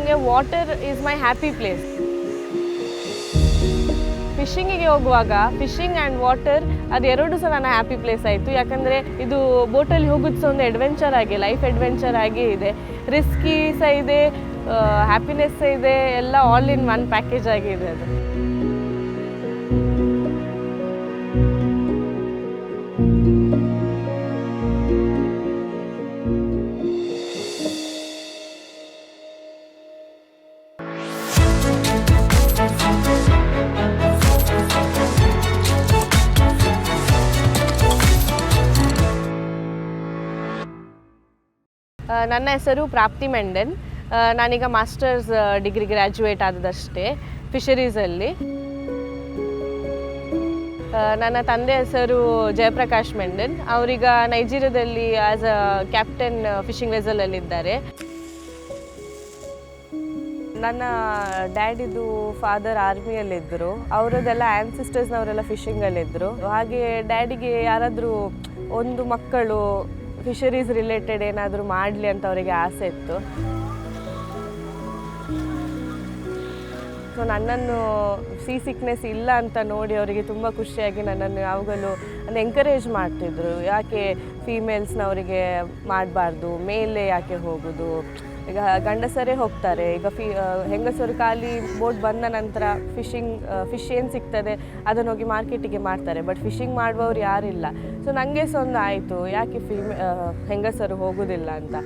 ನನಗೆ water is my happy place ಫಿಶಿಂಗಿಗೆ ಹೋಗುವಾಗ fishing and water ಅದು ಎರಡು ಸಹ ನನ್ನ ಹ್ಯಾಪಿ ಪ್ಲೇಸ್ ಆಯಿತು. ಯಾಕಂದರೆ ಇದು ಬೋಟಲ್ಲಿ ಹೋಗೋದು ಸಹ ಒಂದು ಅಡ್ವೆಂಚರ್ ಆಗಿ ಲೈಫ್ ಅಡ್ವೆಂಚರ್ ಆಗಿ ಇದೆ. ರಿಸ್ಕಿ ಸಹ ಇದೆ ಹ್ಯಾಪಿನೆಸ್ ಸಹ ಇದೆ, ಎಲ್ಲ ಆಲ್ ಇನ್ ಒನ್ ಪ್ಯಾಕೇಜ್ ಆಗಿದೆ ಅದು. ನನ್ನ ಹೆಸರು ಪ್ರಾಪ್ತಿ ಮೆಂಡನ್. ನಾನೀಗ ಮಾಸ್ಟರ್ಸ್ ಡಿಗ್ರಿ ಗ್ರ್ಯಾಜುಯೇಟ್ ಆದದಷ್ಟೇ ಫಿಶರೀಸಲ್ಲಿ. ನನ್ನ ತಂದೆ ಹೆಸರು ಜಯಪ್ರಕಾಶ್ ಮೆಂಡನ್. ಅವರೀಗ ನೈಜೀರಿಯಾದಲ್ಲಿ ಆಸ್ ಅ ಕ್ಯಾಪ್ಟನ್ ಫಿಶಿಂಗ್ ವೆಸಲಲ್ಲಿದ್ದಾರೆ ನನ್ನ ಡ್ಯಾಡಿದು ಫಾದರ್ ಆರ್ಮಿಯಲ್ಲಿದ್ದರು ಅವರದೆಲ್ಲ ಆ್ಯನ್ಸಿಸ್ಟರ್ಸ್ನವರೆಲ್ಲ ಫಿಶಿಂಗಲ್ಲಿದ್ದರು ಹಾಗೆ ಡ್ಯಾಡಿಗೆ ಯಾರಾದರೂ ಒಂದು ಮಕ್ಕಳು ಫಿಶರೀಸ್ ರಿಲೇಟೆಡ್ ಏನಾದರೂ ಮಾಡಲಿ ಅಂತ ಅವರಿಗೆ ಆಸೆ ಇತ್ತು. ಸೊ ನನ್ನನ್ನು ಸಿ ಸಿಕ್ನೆಸ್ ಇಲ್ಲ ಅಂತ ನೋಡಿ ಅವರಿಗೆ ತುಂಬ ಖುಷಿಯಾಗಿ ನನ್ನನ್ನು ಯಾವಾಗಲೂ ಅಂದರೆ ಎಂಕರೇಜ್ ಮಾಡ್ತಿದ್ರು. ಯಾಕೆ ಫೀಮೇಲ್ಸ್ನವರಿಗೆ ಮಾಡಬಾರ್ದು, ಮೇಲೆ ಯಾಕೆ ಹೋಗೋದು? ಈಗ ಗಂಡಸರೇ ಹೋಗ್ತಾರೆ. ಈಗ ಫಿ ಹೆಂಗಸರು ಖಾಲಿ ಬೋಟ್ ಬಂದ ನಂತರ ಫಿಶಿಂಗ್ ಫಿಶ್ ಏನು ಸಿಗ್ತದೆ ಅದನ್ನು ಹೋಗಿ ಮಾರ್ಕೆಟಿಗೆ ಮಾಡ್ತಾರೆ ಬಟ್ ಫಿಶಿಂಗ್ ಮಾಡುವವರು ಯಾರಿಲ್ಲ. ಸೊ ನನಗೆ ಸಹ ಒಂದು ಆಯಿತು. ಯಾಕೆ ಫಿಮೆ ಹೆಂಗಸರು ಹೋಗೋದಿಲ್ಲ ಅಂತ.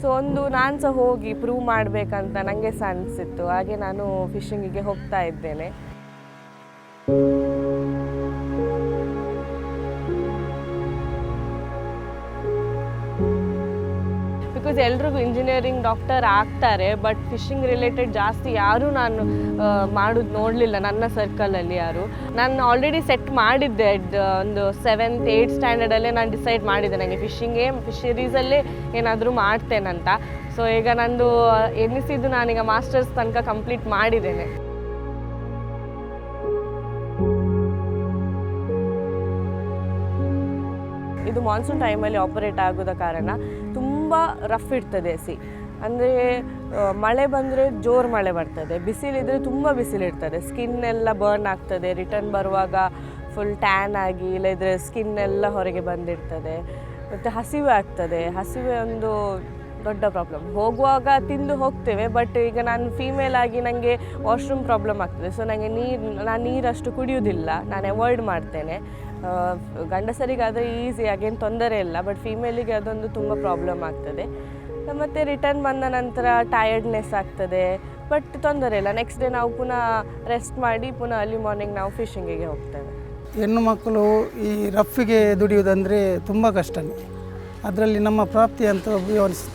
ಸೊ ಒಂದು ನಾನು ಸಹ ಹೋಗಿ ಪ್ರೂವ್ ಮಾಡಬೇಕಂತ ನನಗೆ ಸಹ ಅನಿಸಿತ್ತು. ಹಾಗೆ ನಾನು ಫಿಶಿಂಗಿಗೆ ಹೋಗ್ತಾ ಇದ್ದೇನೆ. ಬಿಕಾಸ್ ಎಲ್ರಿಗೂ ಇಂಜಿನಿಯರಿಂಗ್ ಡಾಕ್ಟರ್ ಆಗ್ತಾರೆ ಬಟ್ ಫಿಶಿಂಗ್ ರಿಲೇಟೆಡ್ ಜಾಸ್ತಿ ಯಾರೂ ನಾನು ಮಾಡೋದು ನೋಡಲಿಲ್ಲ ನನ್ನ ಸರ್ಕಲಲ್ಲಿ ಯಾರು. ನಾನು ಆಲ್ರೆಡಿ ಸೆಟ್ ಮಾಡಿದ್ದೆ ಒಂದು ಸೆವೆಂತ್ ಏಯ್ಟ್ ಸ್ಟ್ಯಾಂಡರ್ಡಲ್ಲೇ ನಾನು ಡಿಸೈಡ್ ಮಾಡಿದ್ದೆ ನನಗೆ ಫಿಶಿಂಗೇ ಫಿಶರೀಸಲ್ಲೇ ಏನಾದರೂ ಮಾಡ್ತೇನಂತ. ಸೊ ಈಗ ನಂದು ಎನಿಸಿದ್ದು ನಾನೀಗ ಮಾಸ್ಟರ್ಸ್ ತನಕ ಕಂಪ್ಲೀಟ್ ಮಾಡಿದ್ದೇನೆ. ಇದು ಮಾನ್ಸೂನ್ ಟೈಮಲ್ಲಿ ಆಪರೇಟ್ ಆಗೋದ ಕಾರಣ ತುಂಬ ರಫ್ ಇರ್ತದೆ ಸಿ ಅಂದರೆ ಮಳೆ ಬಂದರೆ ಜೋರು ಮಳೆ ಬರ್ತದೆ. ಬಿಸಿಲಿದ್ರೆ ತುಂಬ ಬಿಸಿಲಿರ್ತದೆ. ಸ್ಕಿನ್ ಎಲ್ಲ ಬರ್ನ್ ಆಗ್ತದೆ. ರಿಟರ್ನ್ ಬರುವಾಗ ಫುಲ್ ಟ್ಯಾನ್ ಆಗಿ ಇಲ್ಲದಿದ್ರೆ ಸ್ಕಿನ್ ಎಲ್ಲ ಹೊರಗೆ ಬಂದಿರ್ತದೆ. ಮತ್ತು ಹಸಿವೆ ಆಗ್ತದೆ. ಹಸಿವೆ ಒಂದು ದೊಡ್ಡ ಪ್ರಾಬ್ಲಮ್ ಹೋಗುವಾಗ ತಿಂದು ಹೋಗ್ತೇವೆ ಬಟ್ ಈಗ ನಾನು ಫೀಮೇಲ್ ಆಗಿ ನನಗೆ ವಾಶ್ರೂಮ್ ಪ್ರಾಬ್ಲಮ್ ಆಗ್ತದೆ. ಸೊ ನನಗೆ ನೀರು, ನಾನು ನೀರಷ್ಟು ಕುಡಿಯೋದಿಲ್ಲ. ನಾನು ಅವಾಯ್ಡ್ ಮಾಡ್ತೇನೆ. ಗಂಡಸರಿಗಾದರೆ ಈಸಿ ಆಗೇನು ತೊಂದರೆ ಇಲ್ಲ ಬಟ್ ಫೀಮೇಲಿಗೆ ಅದೊಂದು ತುಂಬ ಪ್ರಾಬ್ಲಮ್ ಆಗ್ತದೆ. ಮತ್ತು ರಿಟರ್ನ್ ಬಂದ ನಂತರ ಟಯರ್ಡ್ನೆಸ್ ಆಗ್ತದೆ ಬಟ್ ತೊಂದರೆ ಇಲ್ಲ. ನೆಕ್ಸ್ಟ್ ಡೇ ನಾವು ಪುನಃ ರೆಸ್ಟ್ ಮಾಡಿ, ಪುನಃ ಅರ್ಲಿ ಮಾರ್ನಿಂಗ್ ನಾವು ಫಿಶಿಂಗಿಗೆ ಹೋಗ್ತೇವೆ. ಹೆಣ್ಣು ಮಕ್ಕಳು ಈ ರಫ್ಗೆ ದುಡಿಯುವುದಂದರೆ ತುಂಬ ಕಷ್ಟನೇ. ಅದರಲ್ಲಿ ನಮ್ಮ ಪ್ರಾಪ್ತಿ ಅಂತ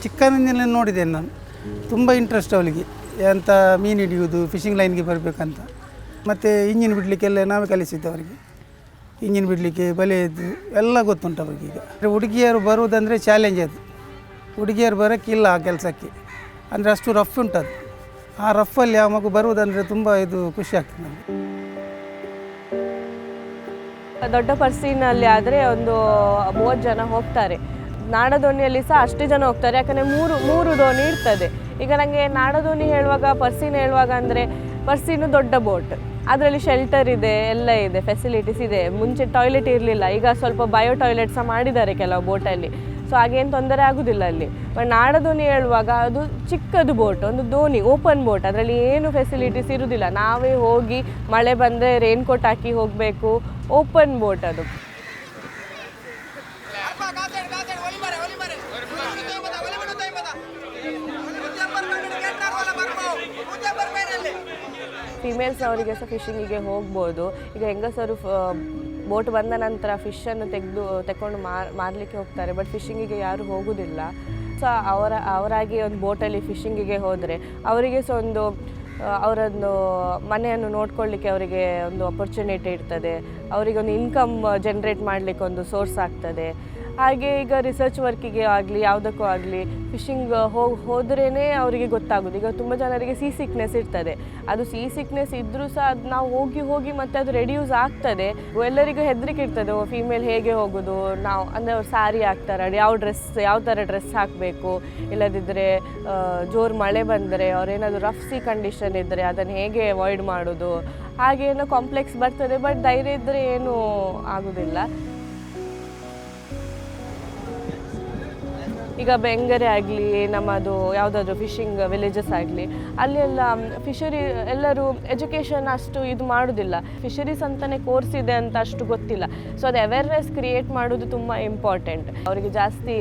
ಚಿಕ್ಕಂದಿನಲ್ಲಿ ನೋಡಿದ್ದೇನೆ ನಾನು. ತುಂಬ ಇಂಟ್ರೆಸ್ಟ್ ಅವಳಿಗೆ. ಎಂಥ ಮೀನು ಹಿಡಿಯುವುದು ಫಿಶಿಂಗ್ ಲೈನ್ಗೆ ಬರಬೇಕಂತ. ಮತ್ತು ಇಂಜಿನ್ ಬಿಡಲಿಕ್ಕೆಲ್ಲ ನಾವೇ ಕಲಿಸಿದ್ದು ಅವರಿಗೆ. ಇಂಜಿನ್ ಬಿಡಲಿಕ್ಕೆ ಬಲೆಯದ್ದು ಎಲ್ಲ ಗೊತ್ತುಂಟು ಈಗ. ಹುಡುಗಿಯರು ಬರುವುದಂದರೆ ಚಾಲೆಂಜ್ ಅದು. ಹುಡುಗಿಯರು ಬರೋಕ್ಕಿಲ್ಲ ಆ ಕೆಲಸಕ್ಕೆ. ಅಂದರೆ ಅಷ್ಟು ರಫ್ ಉಂಟದು. ಆ ರಫಲ್ಲಿ ಆ ಮಗು ಬರುವುದಂದರೆ ತುಂಬ ಇದು ಖುಷಿ ಆಗ್ತದೆ ನಮಗೆ. ದೊಡ್ಡ ಪರ್ಸಿನಲ್ಲಿ ಆದರೆ ಒಂದು ಮೂವತ್ತು ಜನ ಹೋಗ್ತಾರೆ. ನಾಡದೋಣಿಯಲ್ಲಿ ಸಹ ಅಷ್ಟು ಜನ ಹೋಗ್ತಾರೆ. ಯಾಕಂದರೆ ಮೂರು ಮೂರು ದೋಣಿ ಇರ್ತದೆ. ಈಗ ನನಗೆ ನಾಡದೋಣಿ ಹೇಳುವಾಗ ಪರ್ಸಿನ ಹೇಳುವಾಗ ಅಂದರೆ ಪರ್ಸಿನು ದೊಡ್ಡ ಬೋಟ್ ಅದರಲ್ಲಿ ಶೆಲ್ಟರ್ ಇದೆ, ಎಲ್ಲ ಇದೆ ಫೆಸಿಲಿಟೀಸ್ ಇದೆ. ಮುಂಚೆ ಟಾಯ್ಲೆಟ್ ಇರಲಿಲ್ಲ, ಈಗ ಸ್ವಲ್ಪ ಬಯೋ ಟಾಯ್ಲೆಟ್ ಸಹ ಮಾಡಿದ್ದಾರೆ ಕೆಲವು ಬೋಟಲ್ಲಿ ಸೊ ಹಾಗೇನು ತೊಂದರೆ ಆಗೋದಿಲ್ಲ ಅಲ್ಲಿ. ಬಟ್ ನಾಡದೋಣಿ ಹೇಳುವಾಗ ಅದು ಚಿಕ್ಕದು ಬೋಟ್ ಒಂದು ದೋಣಿ ಓಪನ್ ಬೋಟ್ ಅದರಲ್ಲಿ ಏನು ಫೆಸಿಲಿಟೀಸ್ ಇರುವುದಿಲ್ಲ ನಾವೇ ಹೋಗಿ ಮಳೆ ಬಂದರೆ ರೇನ್ಕೋಟ್ ಹಾಕಿ ಹೋಗಬೇಕು ಓಪನ್ ಬೋಟ್ ಅದು. ಫಿಮೇಲ್ಸ್ ಅವರಿಗೆ ಸಹ ಫಿಶಿಂಗಿಗೆ ಹೋಗ್ಬೋದು. ಈಗ ಹೆಂಗಸರು ಬೋಟ್ ಬಂದ ನಂತರ ಫಿಶನ್ನು ತೆಗೆದು ತಗೊಂಡು ಮಾರ್, ಮಾರಲಿಕ್ಕೆ ಹೋಗ್ತಾರೆ ಬಟ್ ಫಿಶಿಂಗಿಗೆ ಯಾರು ಹೋಗೋದಿಲ್ಲ. ಸೊ ಅವರ, ಅವರಾಗಿ ಒಂದು ಬೋಟಲ್ಲಿ ಫಿಶಿಂಗಿಗೆ ಹೋದರೆ ಅವರಿಗೆ ಸಹ ಒಂದು ಅವರನ್ನು, ಮನೆಯನ್ನು ನೋಡ್ಕೊಳ್ಳಿಕ್ಕೆ ಅವರಿಗೆ ಒಂದು ಅಪರ್ಚುನಿಟಿ ಇರ್ತದೆ. ಅವರಿಗೆ ಒಂದು ಇನ್ಕಮ್ ಜನ್ರೇಟ್ ಮಾಡಲಿಕ್ಕೆ ಒಂದು ಸೋರ್ಸ್ ಆಗ್ತದೆ. ಹಾಗೆ ಈಗ ರಿಸರ್ಚ್ ವರ್ಕಿಗೆ ಆಗಲಿ, ಯಾವುದಕ್ಕೂ ಆಗಲಿ ಫಿಶಿಂಗ್ ಹೋಗಿ ಹೋದ್ರೇ ಅವರಿಗೆ ಗೊತ್ತಾಗೋದು. ಈಗ ತುಂಬ ಜನರಿಗೆ ಸಿ ಸಿಕ್ನೆಸ್ ಇರ್ತದೆ. ಅದು ಸಿ ಸಿಕ್ನೆಸ್ ಇದ್ದರೂ ಸಹ ಅದು ನಾವು ಹೋಗಿ ಹೋಗಿ ಮತ್ತೆ ಅದು ರೆಡ್ಯೂಸ್ ಆಗ್ತದೆ. ಎಲ್ಲರಿಗೂ ಹೆದರಿಕೆ ಇರ್ತದೆ ಫೀಮೇಲ್ ಹೇಗೆ ಹೋಗೋದು, ನಾವು, ಅಂದರೆ ಅವ್ರು ಸಾರಿ ಹಾಕ್ತಾರೆ, ಯಾವ ಡ್ರೆಸ್ ಯಾವ ಥರ ಡ್ರೆಸ್ ಹಾಕಬೇಕು? ಇಲ್ಲದಿದ್ದರೆ ಜೋರು ಮಳೆ ಬಂದರೆ ಅವ್ರೇನಾದರೂ ರಫ್ ಸಿ ಕಂಡೀಷನ್ ಇದ್ದರೆ ಅದನ್ನು ಹೇಗೆ ಅವಾಯ್ಡ್ ಮಾಡೋದು? ಹಾಗೇನೋ ಕಾಂಪ್ಲೆಕ್ಸ್ ಬರ್ತದೆ ಬಟ್ ಧೈರ್ಯ ಇದ್ದರೆ ಏನೂ ಆಗೋದಿಲ್ಲ. ಈಗ ಬೆಂಗರೆ ಆಗಲಿ, ನಮ್ಮದು ಯಾವುದಾದ್ರು ಫಿಶಿಂಗ್ ವಿಲೇಜಸ್ ಆಗಲಿ, ಅಲ್ಲೆಲ್ಲ ಫಿಶರಿ ಎಲ್ಲರೂ ಎಜುಕೇಷನ್ ಅಷ್ಟು ಇದು ಮಾಡೋದಿಲ್ಲ. ಫಿಶರೀಸ್ ಅಂತಲೇ ಕೋರ್ಸ್ ಇದೆ ಅಂತ ಅಷ್ಟು ಗೊತ್ತಿಲ್ಲ. ಸೊ ಅದು ಅವೇರ್ನೆಸ್ ಕ್ರಿಯೇಟ್ ಮಾಡೋದು ತುಂಬ ಇಂಪಾರ್ಟೆಂಟ್ ಅವರಿಗೆ ಜಾಸ್ತಿ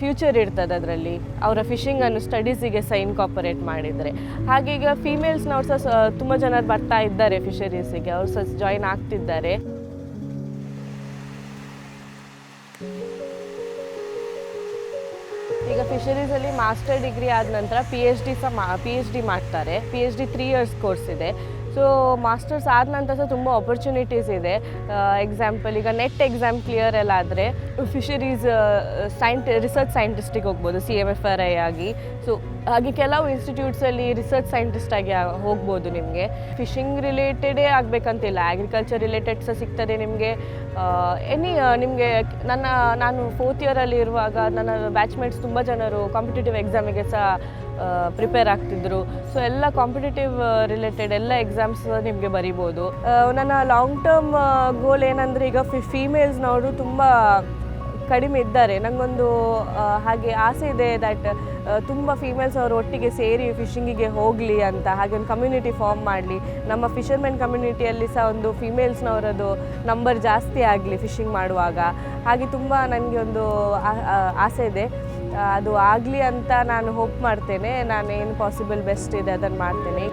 ಫ್ಯೂಚರ್ ಇರ್ತದೆ ಅದರಲ್ಲಿ. ಅವರ ಫಿಶಿಂಗನ್ನು ಸ್ಟಡೀಸಿಗೆ ಸಹ ಇನ್ಕಾಪರೇಟ್ ಮಾಡಿದರೆ. ಹಾಗೆ ಈಗ ಫೀಮೇಲ್ಸ್ನವ್ರು ಸಹ ತುಂಬ ಜನರು ಬರ್ತಾ ಇದ್ದಾರೆ ಫಿಶರೀಸಿಗೆ ಅವ್ರು ಸಹ ಜಾಯಿನ್ ಆಗ್ತಿದ್ದಾರೆ. ಫಿಶರೀಸಲ್ಲಿ ಮಾಸ್ಟರ್ ಡಿಗ್ರಿ ಆದ ನಂತರ ಪಿ ಎಚ್ ಡಿ ಸಹ ಪಿ ಎಚ್ ಡಿ ಮಾಡ್ತಾರೆ. P H D three years course ಇದೆ. ಸೊ ಮಾಸ್ಟರ್ಸ್ ಆದ ನಂತರ ಸಹ ತುಂಬ ಆಪರ್ಚುನಿಟೀಸ್ ಇದೆ. ಎಕ್ಸಾಂಪಲ್ ಈಗ ನೆಟ್ ಎಕ್ಸಾಮ್ ಕ್ಲಿಯರ್ ಎಲ್ಲ ಆದರೆ ಫಿಶರೀಸ್ ಸೈಂಟ್ ರಿಸರ್ಚ್ ಸೈಂಟಿಸ್ಟಿಗೆ ಹೋಗ್ಬೋದು C M F R I ಆಗಿ. ಸೊ ಹಾಗೆ ಕೆಲವು ಇನ್ಸ್ಟಿಟ್ಯೂಟ್ಸಲ್ಲಿ ರಿಸರ್ಚ್ ಸೈಂಟಿಸ್ಟ್ ಆಗಿ ಹೋಗ್ಬೋದು ನಿಮಗೆ. ಫಿಶಿಂಗ್ ರಿಲೇಟೆಡೇ ಆಗಬೇಕಂತಿಲ್ಲ ಅಗ್ರಿಕಲ್ಚರ್ ರಿಲೇಟೆಡ್ ಸಹ ಸಿಗ್ತದೆ ನಿಮಗೆ. ಎನಿ ನಿಮಗೆ ನನ್ನ, ನಾನು ಫೋರ್ತ್ ಇಯರಲ್ಲಿ ಇರುವಾಗ ನನ್ನ ಬ್ಯಾಚ್ಮೇಟ್ಸ್ ತುಂಬ ಜನರು ಕಾಂಪಿಟೇಟಿವ್ ಎಕ್ಸಾಮಿಗೆ ಸಹ ಪ್ರಿಪೇರ್ ಆಗ್ತಿದ್ರು. ಸೊ ಎಲ್ಲ ಕಾಂಪಿಟೇಟಿವ್ ರಿಲೇಟೆಡ್ ಎಲ್ಲ ಎಕ್ಸಾಮ್ಸ್ ನಿಮಗೆ ಬರಿಬೋದು. ನನ್ನ ಲಾಂಗ್ ಟರ್ಮ್ ಗೋಲ್ ಏನಂದರೆ ಈಗ ಫಿ ಫೀಮೇಲ್ಸ್ನವರು ತುಂಬ ಕಡಿಮೆ ಇದ್ದಾರೆ. ನನಗೊಂದು ಹಾಗೆ ಆಸೆ ಇದೆ ದಟ್ ತುಂಬ ಫೀಮೇಲ್ಸ್ ಅವರು ಒಟ್ಟಿಗೆ ಸೇರಿ ಫಿಶಿಂಗಿಗೆ ಹೋಗಲಿ ಅಂತ, ಹಾಗೆ ಒಂದು ಕಮ್ಯುನಿಟಿ ಫಾರ್ಮ್ ಮಾಡಲಿ. ನಮ್ಮ ಫಿಷರ್ಮೆನ್ ಕಮ್ಯುನಿಟಿಯಲ್ಲಿ ಸಹ ಒಂದು ಫೀಮೇಲ್ಸ್ನವರದು ನಂಬರ್ ಜಾಸ್ತಿ ಆಗಲಿ ಫಿಶಿಂಗ್ ಮಾಡುವಾಗ. ಹಾಗೆ ತುಂಬ ನನಗೆ ಒಂದು ಆಸೆ ಇದೆ. ಅದು ಆಗಲಿ ಅಂತ ನಾನು ಹೋಪ್ ಮಾಡ್ತೇನೆ. ನಾನು ಏನು ಪಾಸಿಬಲ್ ಬೆಸ್ಟ್ ಇದೆ ಅದನ್ನು ಮಾಡ್ತೇನೆ.